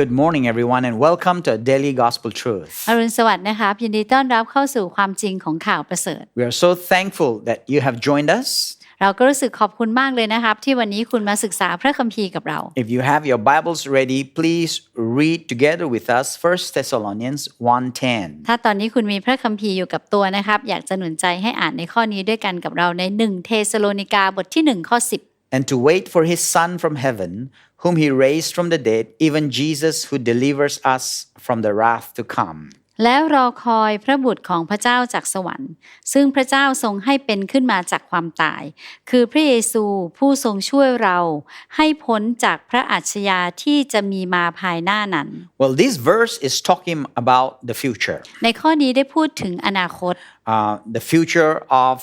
Good morning, everyone, and welcome to Daily Gospel Truth. อรุณสวัสดิ์นะครับยินดีต้อนรับเข้าสู่ความจริงของข่าวประเสริฐ We are so thankful that you have joined us. เราก็รู้สึกขอบคุณมากเลยนะครับ ที่วันนี้คุณมาศึกษาพระคัมภีร์กับเรา If you have your Bibles ready, please read together with us 1 Thessalonians 1:10. ถ้าตอนนี้คุณมีพระคัมภีร์อยู่กับตัวนะครับ อยากจะหนุนใจให้อ่านในข้อนี้ด้วยกันกับเราใน1เทสโลนิกาบทที่1ข้อ And to wait for his Son from heaven, whom he raised from the dead, even Jesus who delivers us from the wrath to come. 10 แล้วรอคอยพระบุตรของพระเจ้าจากสวรรค์ ซึ่งพระเจ้าทรงให้เป็นขึ้นมาจากความตาย คือพระเยซูผู้ทรงช่วยเราให้พ้นจากพระอัจฉริยะที่จะมีมาภายหน้านั้น Well, this verse is talking about the future, ในข้อนี้ได้พูดถึงอนาคต uh, the future of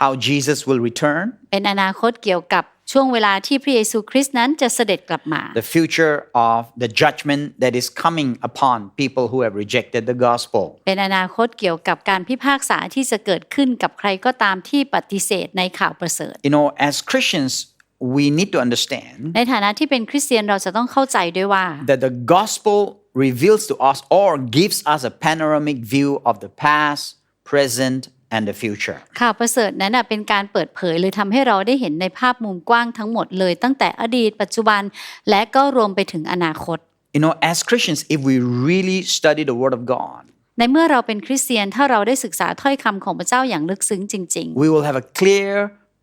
how Jesus will return, เป็นอนาคตเกี่ยวกับ ช่วงเวลาที่พระเยซูคริสต์นั้นจะเสด็จกลับมา the future of the judgment that is coming upon people who have rejected the gospel. เป็นอนาคตเกี่ยวกับการพิพากษาที่จะเกิดขึ้นกับใครก็ตามที่ปฏิเสธในข่าวประเสริฐ You know, as Christians, we need to understand ในฐานะที่เป็นคริสเตียนเราจะต้องเข้าใจด้วยว่า that the gospel reveals to us or gives us a panoramic view of the past, present, and the future. ข่าวประเสริฐนั้นนะเป็นการเปิดเผยหรือทำให้เราได้เห็นในภาพมุมกว้างทั้งหมดเลย ตั้งแต่อดีตปัจจุบัน และก็รวมไปถึงอนาคต You know, as Christians, if we really study the Word of God, ในเมื่อเราเป็นคริสเตียนถ้าเราได้ศึกษาถ้อยคำของพระเจ้าอย่างลึกซึ้งจริง we will have a clear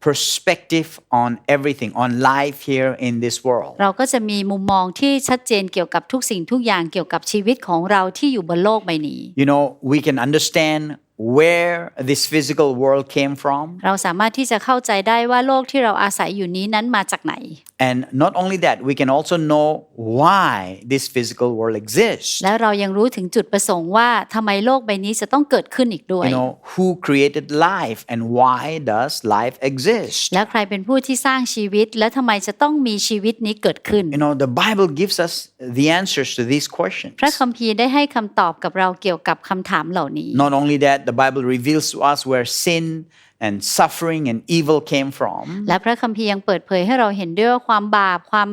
perspective on everything, on life here in this world. ๆเราก็จะมีมุมมองที่ชัดเจนเกี่ยวกับทุกสิ่งทุกอย่างเกี่ยวกับชีวิตของเราที่อยู่บนโลกใบนี้ You know, we can understand where this physical world came from. เราสามารถที่จะเข้าใจได้ว่าโลกที่เราอาศัยอยู่นี้นั้นมาจากไหน And not only that, we can also know why this physical world exists. และเรายังรู้ถึงจุดประสงค์ว่าทำไมโลกใบนี้จะต้องเกิดขึ้นอีกด้วย You know, who created life and why does life exist? และใครเป็นผู้ที่สร้างชีวิต และทำไมจะต้องมีชีวิตนี้เกิดขึ้น You know, the Bible gives us the answers to these questions. พระคัมภีร์ได้ให้คำตอบกับเราเกี่ยวกับคำถามเหล่านี้ Not only that, the Bible reveals to us where sin and suffering and evil came from. และพระคัมภีร์ยังเปิดเผยให้เราเห็นด้วยว่าความบาปความ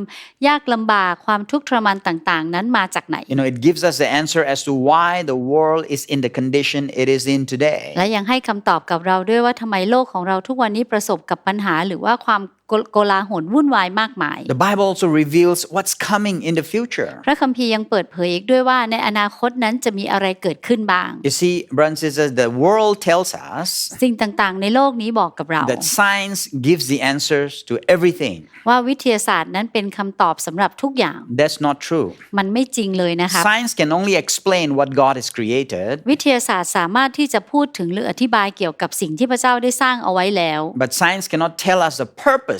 ยากลำบากความทุกข์ทรมานต่าง ๆ นั้นมาจากไหน You know, it gives us the answer as to why the world is in the condition it is in today. และยังให้คำตอบกับเราด้วยว่าทำไมโลกของเราทุกวันนี้ประสบกับปัญหาหรือว่าความ โกโกลาหลวุ่นวายมากมาย The Bible also reveals what's coming in the future. พระคัมภีร์ยังเปิดเผยอีกด้วยว่าในอนาคตนั้นจะมีอะไรเกิดขึ้นบ้าง You see, brothers and sisters, the world tells us สิ่งต่างๆ ในโลกนี้บอกกับเรา that science gives the answers to everything. ว่าวิทยาศาสตร์นั้นเป็นคำตอบสำหรับทุกอย่าง That's not true. มันไม่จริงเลยนะคะ Science can only explain what God has created, วิทยาศาสตร์สามารถที่จะพูดถึงหรืออธิบายเกี่ยวกับสิ่งที่พระเจ้าได้สร้างเอาไว้แล้ว but science cannot tell us the purpose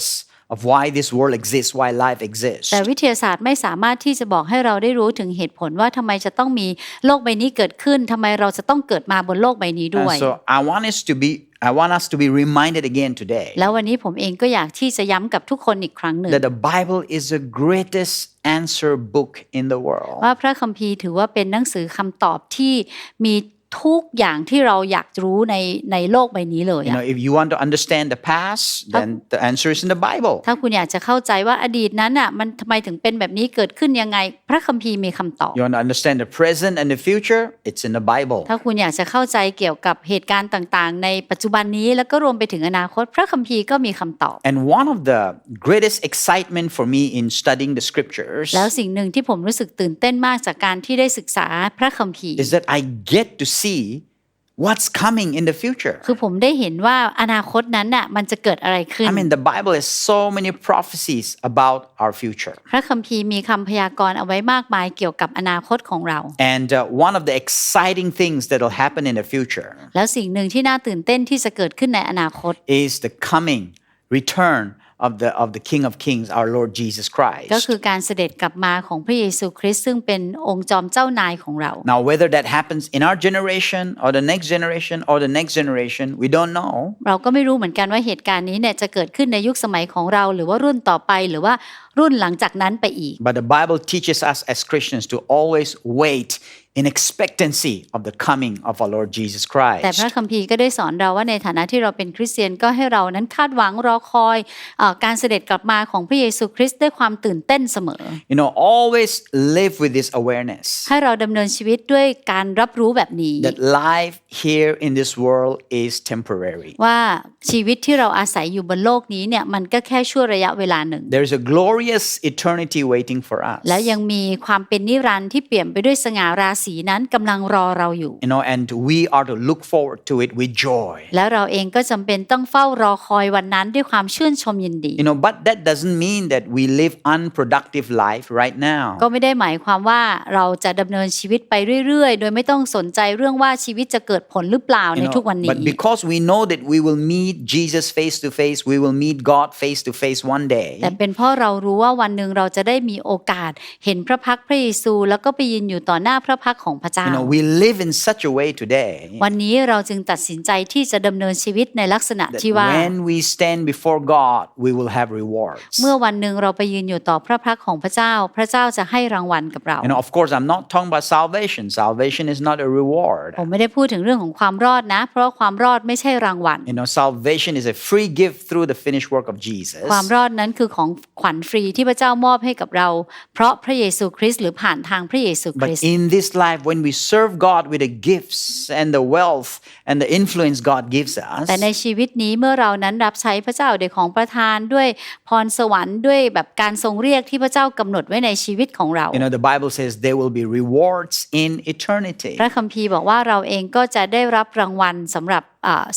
of why this world exists, why life exists. แต่วิทยาศาสตร์ไม่สามารถที่จะบอกให้เราได้รู้ถึงเหตุผลว่าทำไมจะต้องมีโลกใบนี้เกิดขึ้นทำไมเราจะต้องเกิดมาบนโลกใบนี้ด้วย And so I want us to be I want us to be reminded again today แล้ววันนี้ผมเองก็อยากที่จะย้ำกับทุกคนอีกครั้งหนึ่ง that the Bible is the greatest answer book in the world. ว่าพระคัมภีร์ถือว่าเป็นหนังสือคำตอบที่มี ทุกอย่างที่เราอยากรู้ในในโลกใบนี้เลย You อะ know, if you want to understand the past, then the answer is in the Bible. ถ้าคุณอยากจะเข้าใจว่าอดีตนั้นอะมันทำไมถึงเป็นแบบนี้เกิดขึ้นยังไง พระคัมภีร์มีคำตอบ You want to understand the present and the future, it's in the Bible. ถ้าคุณอยากจะเข้าใจเกี่ยวกับเหตุการณ์ต่างๆ ในปัจจุบันนี้แล้วก็รวมไปถึงอนาคต พระคัมภีร์ก็มีคำตอบ And one of the greatest excitement for me in studying the scriptures แล้วสิ่งหนึ่งที่ผมรู้สึกตื่นเต้นมากจากการที่ได้ศึกษาพระคัมภีร์ is that I get to see what's coming in the future. คือผมได้เห็นว่าอนาคตนั้นน่ะมันจะเกิดอะไรขึ้น I mean, the Bible has so many prophecies about our future. พระคัมภีร์มีคำพยากรณ์เอาไว้มากมายกี่ยวกับอนาคตของเรา And uh, one of the exciting things that will happen in the future แล้วสิ่งหนึ่งที่น่าตื่นเต้นที่จะเกิดขึ้นในอนาคต is the coming return of the of the King of Kings, our Lord Jesus ก็ Christ. คือการเสด็จกลับมาของพระเยซูคริสต์ซึ่งเป็นองค์จอมเจ้านายของเรา Now, whether that happens in our generation or the next generation or the next generation, we don't know. เราก็ไม่รู้เหมือนกันว่าเหตุการณ์นี้เนี่ยจะเกิดขึ้นในยุคสมัยของเรา หรือว่ารุ่นต่อไปหรือว่ารุ่นหลังจากนั้นไปอีก But the Bible teaches us as Christians to always wait in expectancy of the coming of our Lord Jesus แต่ Christ. พระคัมภีร์ก็ได้สอนเราว่าในฐานะที่เราเป็นคริสเตียนก็ให้เรานั้นคาดหวังรอคอยเออการเสด็จกลับมาของพระเยซูคริสต์ด้วยความตื่นเต้นเสมอ You know, always live with this awareness ให้เราดำเนินชีวิตด้วยการรับรู้แบบนี้ that life here in this world is temporary. ว่าชีวิตที่เราอาศัยอยู่บนโลกนี้เนี่ยมันก็แค่ชั่วระยะเวลาหนึ่ง There's a glorious eternity waiting for us. และยังมีความเป็นนิรันดร์ที่เปลี่ยนไปด้วยสง่าราศีนั้นกำลังรอเราอยู่ You know, and we are to look forward to it with joy. แล้วเราเองก็จำเป็นต้องเฝ้ารอคอยวันนั้นด้วยความชื่นชมยินดี You know, but that doesn't mean that we live unproductive life right now. ก็ไม่ได้หมายความว่าเราจะดำเนินชีวิตไปเรื่อยๆ โดยไม่ต้องสนใจเรื่องว่าชีวิตจะเกิดผลหรือเปล่า You ใน know, ทุกวันนี้ but because we know that we will meet Jesus face to face, we will meet God face to face one day. แต่เป็นเพราะเรารู้ว่าวันหนึ่งเราจะได้มีโอกาสเห็นพระพักตร์พระเยซู แล้วก็ไปยืนอยู่ต่อหน้าพระพักตร์ของพระเจ้า You know, we live in such a way today วันนี้เราจึงตัดสินใจที่จะดำเนินชีวิตในลักษณะ that ที่ว่า when we stand before God, we will have rewards. เมื่อวันหนึ่งเราไปยืนอยู่ต่อพระพักตร์ของพระเจ้า พระเจ้าจะให้รางวัลกับเรา You know, of course, I'm not talking about salvation. Salvation is not a reward. ผมไม่ได้พูดถึงเรื่องของความรอดนะ เพราะความรอดไม่ใช่รางวัล You know, salvation is a free gift through the finished work of Jesus. ความรอดนั้นคือของขวัญฟรีที่พระเจ้ามอบให้กับเรา เพราะพระเยซูคริสต์หรือผ่านทางพระเยซูค But ริสต์ in this life, when we serve God with the gifts and the wealth and the influence God gives us, แต่ในชีวิตนี้เมื่อเรานั้นรับใช้พระเจ้าโดยของประทานด้วยพรสวรรค์ด้วยแบบการทรงเรียกที่พระเจ้ากำหนดไว้ในชีวิตของเรา you know, the Bible says there will be rewards in eternity. พระคัมภีร์บอกว่าเราเองก็จะได้รับรางวัลสำหรับอ่า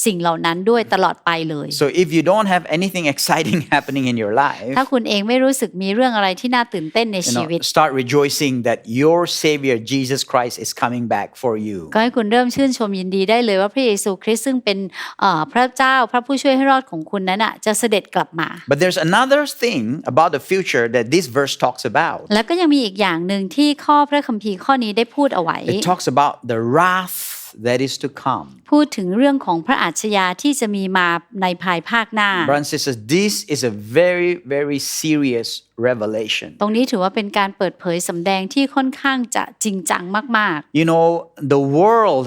สิ่งเหล่านั้นด้วยตลอดไปเลย So if you don't have anything exciting happening in your life, ถ้าคุณเองไม่รู้สึกมีเรื่องอะไรที่น่าตื่นเต้นใน you ชีวิต know, start rejoicing that your Savior Jesus Christ is coming back for you. ก็ให้คุณเริ่มชื่นชมยินดีได้เลยว่าพระเยซูคริสต์ซึ่งเป็นเอ่อพระเจ้าพระผู้ช่วยให้รอดของคุณนั้นอะจะเสด็จกลับมา But there's another thing about the future that this verse talks about. แล้วก็ยังมีอีกอย่างหนึ่งที่ข้อพระคัมภีร์ข้อนี้ได้พูดเอาไว้ It talks about the wrath that is to come. พูดถึงเรื่องของพระอาชญาที่จะมีมาในภายภาคหน้า Brothers and sisters, this is a very, very serious revelation. ตรงนี้ถือว่าเป็นการเปิดเผยสำแดงที่ค่อนข้างจะจริงจังมาก You know, the world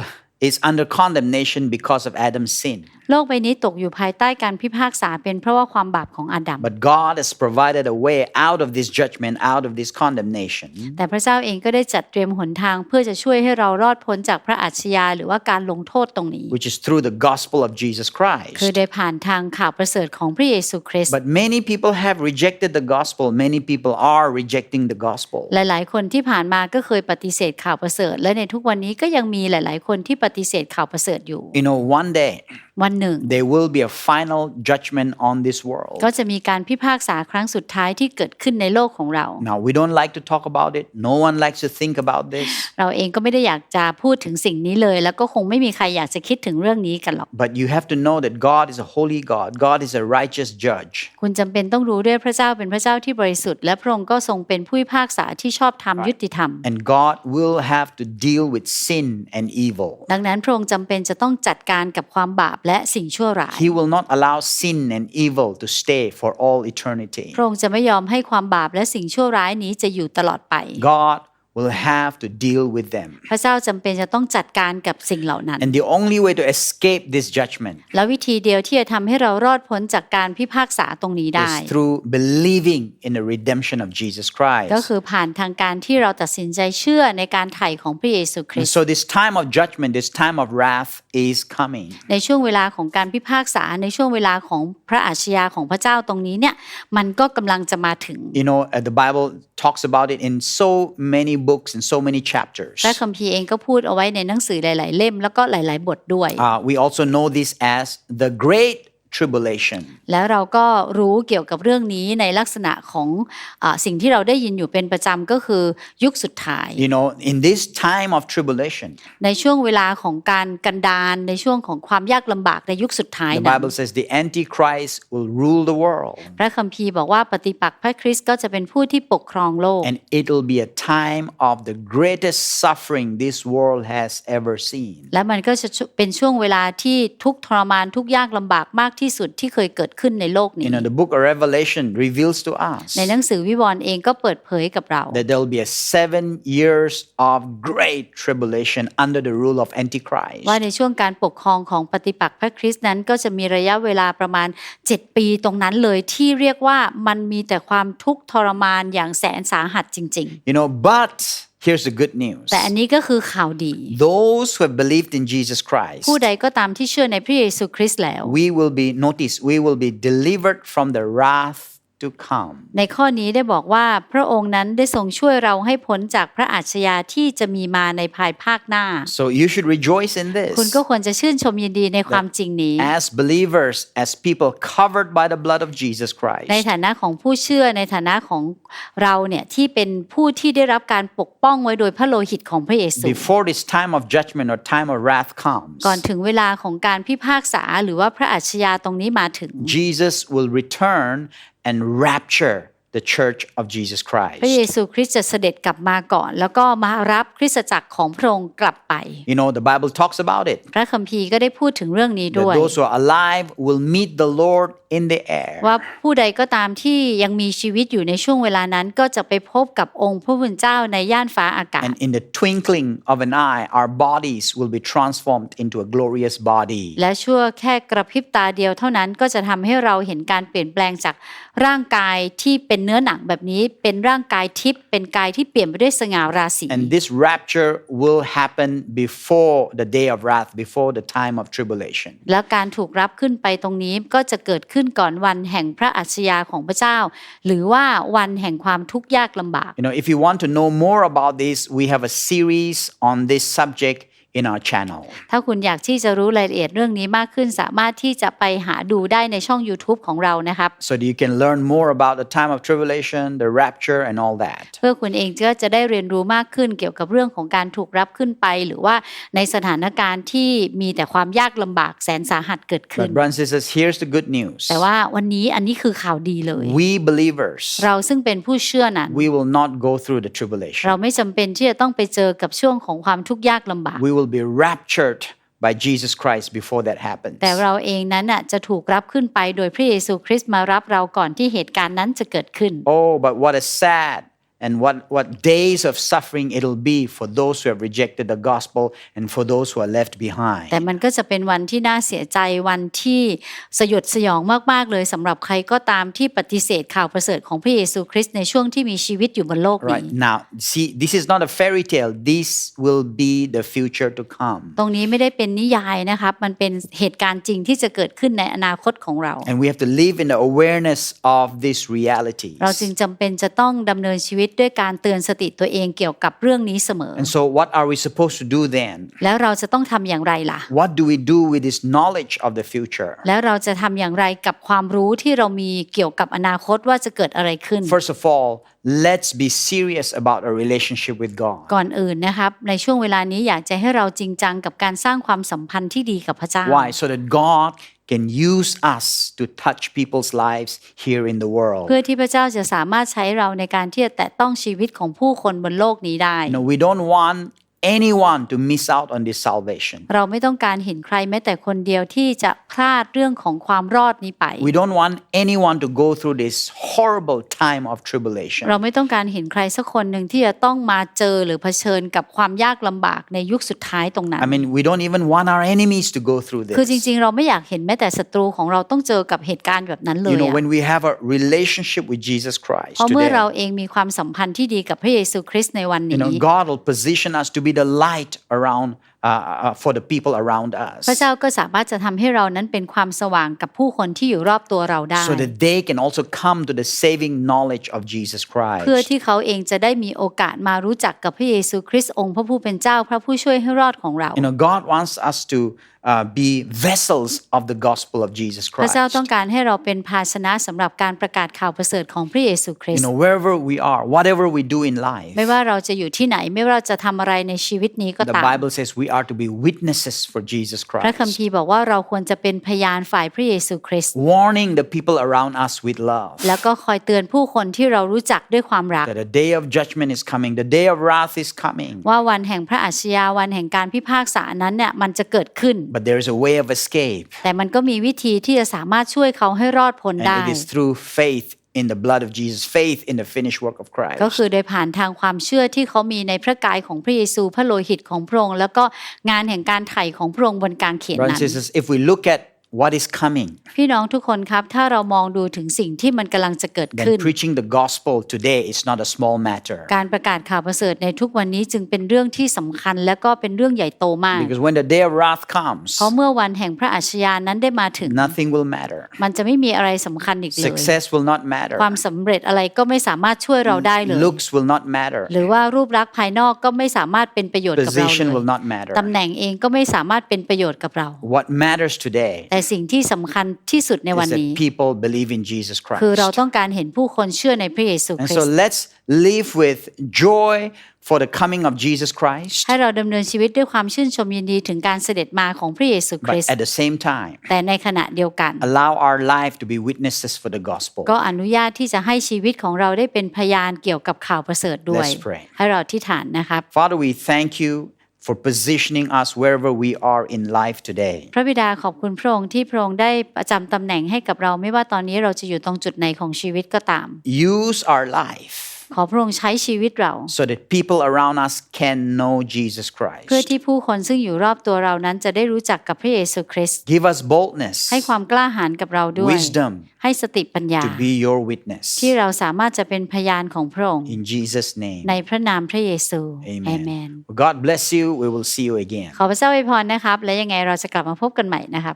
is under condemnation because of Adam's sin. ๆโลกใบนี้ตกอยู่ภายใต้การพิพากษาเป็นเพราะว่าความบาปของอาดัม But God has provided a way out of this judgment, out of this condemnation, แต่พระเจ้าเองก็ได้จัดเตรียมหนทางเพื่อจะช่วยให้เรารอดพ้นจากพระอาชญาหรือว่าการลงโทษตรงนี้ which is through the gospel of Jesus คือ Christ. โดยผ่านทางข่าวประเสริฐของพระเยซูคริสต์ But many people have rejected the gospel. Many people are rejecting the gospel. หลายๆ คนที่ผ่านมาก็เคยปฏิเสธข่าวประเสริฐ และในทุกวันนี้ก็ยังมีหลาย ๆ คนที่ปฏิเสธข่าวประเสริฐอยู่ You know, one day วันหนึ่ง there will be a final judgment on this world. ก็จะมีการพิพากษาครั้งสุดท้ายที่เกิดขึ้นในโลกของเรา Now, we don't like to talk about it. No one likes to think about this. เราเองก็ไม่ได้อยากจะพูดถึงสิ่งนี้เลย แล้วก็คงไม่มีใครอยากจะคิดถึงเรื่องนี้กันหรอก But you have to know that God is a holy God. God is a righteous judge. คุณจำเป็นต้องรู้ด้วยพระเจ้าเป็นพระเจ้าที่บริสุทธิ์และพระองค์ก็ทรงเป็นผู้พิพากษาที่ชอบธรรมยุติธรรม And God will have to deal with sin and evil. ดังนั้นพระองค์จำเป็นจะต้องจัดการกับความบาปและสิ่งชั่วร้าย He will not allow sin and evil to stay for all eternity. พระองค์จะไม่ยอมให้ความบาปและสิ่งชั่วร้ายนี้จะอยู่ตลอดไป God will have to deal with them. พระเจ้าจำเป็นจะต้องจัดการกับสิ่งเหล่านั้น And the only way to escape this judgment และวิธีเดียวที่จะทำให้เรารอดพ้นจากการพิพากษาตรงนี้ได้ is through believing in the redemption of Jesus ก็ Christ. คือผ่านทางการที่เราตัดสินใจเชื่อในการไถ่ของพระเยซูคริ And สต์ so this time of judgment, this time of wrath is coming. ในช่วงเวลาของการพิพากษาในช่วงเวลาของพระอาชญาของพระเจ้าตรงนี้เนี่ยมันก็กำลังจะมาถึง You know, uh, the Bible talks about it in so many books and so many chapters. พระคัมภีร์เองก็พูดเอาไว้ในหนังสือหลาย ๆ เล่มแล้วก็หลาย ๆ บทด้วย Uh, we also know this as the Great Tribulation. แล้วเราก็รู้เกี่ยวกับเรื่องนี้ในลักษณะของอาสิ่งที่เราได้ยินอยู่เป็นประจำก็คือยุคสุดท้าย You know, in this time of tribulation, ในช่วงเวลาของการกันดานในช่วงของความยากลำบากในยุคสุดท้าย the นั้น Bible says the Antichrist will rule the world. พระคัมภีร์บอกว่าปฏิปักษ์พระคริสต์ก็จะเป็นผู้ที่ปกครองโลก And it'll be a time of the greatest suffering this world has ever seen. และมันก็จะเป็นช่วงเวลาที่ทุกข์ทรมานทุกข์ยากลำบากมากที่ที่สุดที่เคยเกิดขึ้นในโลกนี้ You know, the book of Revelation reveals to us ในหนังสือวิวรณ์เองก็เปิดเผยกับเรา that there will be a seven years of great tribulation under the rule of Antichrist. ว่าในช่วงการปกครองของปฏิปักษ์พระคริสต์นั้นก็จะมีระยะเวลาประมาณ 7 ปีตรงนั้นเลยที่เรียกว่ามันมีแต่ความทุกข์ทรมานอย่างแสนสาหัสจริง You know, but here's the good news ๆ แต่อันนี้ก็คือข่าวดี those who have believed in Jesus Christ, ผู้ใดก็ตามที่เชื่อในพระเยซูคริสต์แล้ว we will be, notice, we will be delivered from the wrath to come. ในข้อนี้ได้บอกว่าพระองค์นั้นได้ทรงช่วยเราให้พ้นจากพระอาชญาที่จะมีมาในภายภาคหน้า So you should rejoice in this. คุณก็ควรจะชื่นชมยินดีในความจริงนี้ As believers, as people covered by the blood of Jesus Christ, ในฐานะของผู้เชื่อในฐานะของเราเนี่ยที่เป็นผู้ที่ได้รับการปกป้องไว้โดยพระโลหิตของพระเยซู before this time of judgment or time of wrath comes, ก่อนถึงเวลาของการพิพากษาหรือว่าพระอาชญาตรงนี้มาถึง Jesus will return and rapture the church of Jesus พระเย Christ. ซูคริสต์จะเสด็จกลับมาก่อน แล้วก็มารับคริสตจักรของพระองค์กลับไป You know, the Bible talks about it. พระคัมภีร์ก็ได้พูดถึงเรื่องนี้ That ด้วย those who are alive will meet the Lord in the air. ว่าผู้ใดก็ตามที่ยังมีชีวิตอยู่ในช่วงเวลานั้น ก็จะไปพบกับองค์พระผู้เป็นเจ้าในย่านฟ้าอากาศ And in the twinkling of an eye, our bodies will be transformed into a glorious body. และชั่วแค่กระพริบตาเดียวเท่านั้นก็จะทำให้เราเห็นการเปลี่ยนแปลงจากร่างกายที่เป็นเนื้อหนังแบบนี้เป็นร่างกายทิพย์เป็นกายที่เปลี่ยนไปด้วยสง่าราศี And this rapture will happen before the day of wrath, before the time of tribulation. และการถูกรับขึ้นไปตรงนี้ก็จะเกิดขึ้นก่อนวันแห่งพระอัจฉริยะของพระเจ้า หรือว่าวันแห่งความทุกข์ยากลำบาก You know, if you want to know more about this, we have a series on this subject in our channel. ถ้าคุณอยากที่จะรู้รายละเอียดเรื่องนี้มากขึ้น สามารถที่จะไปหาดูได้ในช่อง YouTube ของเรานะครับ So that you can learn more about the time of tribulation, the rapture, and all that. เพื่อคุณเองก็จะได้เรียนรู้มากขึ้นเกี่ยวกับเรื่องของการถูกรับขึ้นไป หรือว่าในสถานการณ์ที่มีแต่ความยากลำบากแสนสาหัสเกิดขึ้น But, brothers and sisters, here's the good news แต่ว่าวันนี้อันนี้คือข่าวดีเลย we believers, เราซึ่งเป็นผู้เชื่อนั้น we will not go through the tribulation. เราไม่จำเป็นที่จะต้องไปเจอกับช่วงของความทุกข์ยากลำบาก We will be raptured by Jesus Christ before that happens. แต่เราเองนั้นน่ะจะถูกรับขึ้นไปโดยพระเยซูคริสต์มารับเราก่อนที่เหตุการณ์นั้นจะเกิดขึ้น Oh, but what a sad and what, what days of suffering it'll be for those who have rejected the gospel and for those who are left behind. แต่มันก็จะเป็นวันที่น่าเสียใจวันที่สยดสยองมาก ๆ เลยสำหรับใครก็ตามที่ปฏิเสธข่าวประเสริฐของพระเยซูคริสต์ในช่วงที่มีชีวิตอยู่บนโลก Right นี้ now, see, this is not a fairy tale. This will be the future to come. ตรงนี้ไม่ได้เป็นนิยายนะครับ มันเป็นเหตุการณ์จริงที่จะเกิดขึ้นในอนาคตของเรา And we have to live in the awareness of this reality. เราจึงจำเป็นจะต้องดำเนินชีวิต ด้วยการเตือนสติตัวเองเกี่ยวกับเรื่องนี้เสมอ And so, what are we supposed to do then? แล้วเราจะต้องทำอย่างไรล่ะ What do we do with this knowledge of the future? แล้วเราจะทำอย่างไรกับความรู้ที่เรามีเกี่ยวกับอนาคตว่าจะเกิดอะไรขึ้น First of all, let's be serious about our relationship with God. ก่อนอื่นนะครับในช่วงเวลานี้อยากจะให้เราจริงจังกับการสร้างความสัมพันธ์ที่ดีกับพระเจ้า Why? So that God can use us to touch people's lives here in the world. เพื่อที่พระเจ้าจะสามารถใช้เราในการที่จะแตะต้องชีวิตของผู้คนบนโลกนี้ได้ You know, we don't want anyone to miss out on this salvation. เราไม่ต้องการเห็นใครแม้แต่คนเดียวที่จะพลาดเรื่องของความรอดนี้ไป We don't want anyone to go through this horrible time of tribulation. เราไม่ต้องการเห็นใครสักคนหนึ่งที่จะต้องมาเจอหรือเผชิญกับความยากลำบากในยุคสุดท้ายตรงนั้น I mean, we don't even want our enemies to go through คือจ this. ริงๆ เราไม่อยากเห็นแม้แต่ศัตรูของเราต้องเจอกับเหตุการณ์แบบนั้นเล You ย know, อะ when we have a relationship with Jesus Christ เพราะเมื่อเรา today, เองมีความสัมพันธ์ที่ดีกับพระเยซูคริสต์ในวัน you นี้ know, God will position us to be the light around uh, uh, for the people around พระ us, เจ้าก็สามารถจะทำให้เรานั้นเป็นความสว่างกับผู้คนที่อยู่รอบตัวเราได้ so that they can also come to the saving knowledge of Jesus เพื่อ Christ. ที่เขาเองจะได้มีโอกาสมารู้จักกับพระเยซูคริสต์องค์พระผู้เป็นเจ้าพระผู้ช่วยให้รอดของเรา You know, God wants us to uh, be vessels of the gospel of Jesus พระเจ้า Christ. ต้องการให้เราเป็นภาชนะสำหรับการประกาศข่าวประเสริฐของพระเยซูคริส You ต์ know, wherever we are, whatever we do in life, ไม่ว่าเราจะอยู่ที่ไหนไม่ว่าเราจะทำอะไรในชีวิตนี้ก็ the ตาม Bible says we are to be witnesses for Jesus พระคัม Christ, ภีร์บอกว่าเราควรจะเป็นพยานฝ่ายพระเยซูคริสต์ warning the people around us with love แล้วก็คอยเตือนผู้คนที่เรารู้จักด้วยความรัก that the day of judgment is coming, the day of wrath is coming. ว่าวันแห่งพระอัจฉริยะวันแห่งการพิพากษานั้นเนี่ยมันจะเกิดขึ้น But there is a way of escape, แต่มันก็มีวิธีที่จะสามารถช่วยเขาให้รอดพ้นได้ and it is through faith in the blood of Jesus, faith in the finished work of ก็ Christ. คือโดยผ่านทางความเชื่อที่เขามีในพระกายของพระเยซู พระโลหิตของพระองค์แล้วก็งานแห่งการไถ่ของพระองค์บนกางเขน Brothers นั้ and น sisters, if we look at what is coming, พี่น้องทุกคนครับถ้าเรามองดูถึงสิ่งที่มันกำลังจะเกิดขึ้น then preaching the gospel today is not a small matter. การประกาศข่าวประเสริฐในทุกวันนี้จึงเป็นเรื่องที่สำคัญและก็เป็นเรื่องใหญ่โตมาก Because when the day of wrath comes, เพราะเมื่อวันแห่งพระอัจฉริยะนั้นได้มาถึง nothing will matter. มันจะไม่มีอะไรสำคัญอีกเลย Success will not matter. ความสำเร็จอะไรก็ไม่สามารถช่วยเราได้เลย Looks will not matter. หรือว่ารูปลักษณ์ภายนอกก็ไม่สามารถเป็นประโยชน์กับเรา Position เล will ย not matter. ตำแหน่งเองก็ไม่สามารถเป็นประโยชน์กับเรา What matters today แต่สิ่งที่สำคัญที่สุดในวัน is นี้ that people believe in Jesus คือ Christ. เราต้องการเห็นผู้คนเชื่อในพระเยซู And คริ so สต์ let's live with joy for the coming of Jesus Christ, ให้เราดำเนินชีวิตด้วยความชื่นชมยินดีถึงการเสด็จมาของพระเยซูค but ริสต์ at the same time, แต่ในขณะเดียวกัน allow our life to be witnesses for the gospel. ก็อนุญาตที่จะให้ชีวิตของเราได้เป็นพยานเกี่ยวกับข่าวประเสริฐด้วย Let's pray. ให้เราที่ฐานนะครับ Father, we thank you for positioning us wherever we are in life today. พระบิดาขอบคุณพระองค์ที่พระองค์ได้ประจำตำแหน่งให้กับเราไม่ว่าตอนนี้เราจะอยู่ตรงจุดไหนของชีวิตก็ตาม Use our life ขอพระองค์ใช้ชีวิตเรา so that people around us can know Jesus เพื่อ Christ. ที่ผู้คนซึ่งอยู่รอบตัวเรานั้นจะได้รู้จักกับพระเยซูคริสต์ Give us boldness, ให้ความกล้าหาญกับเราด้วย wisdom ให้สติปัญญา to be your witness. ที่เราสามารถจะเป็นพยานของพระองค์ In Jesus' name. ในพระนามพระเยซู Amen. เมน God bless you. We will see you again. ขอพระเจ้าอวยพรนะครับ และยังไงเราจะกลับมาพบกันใหม่นะครับ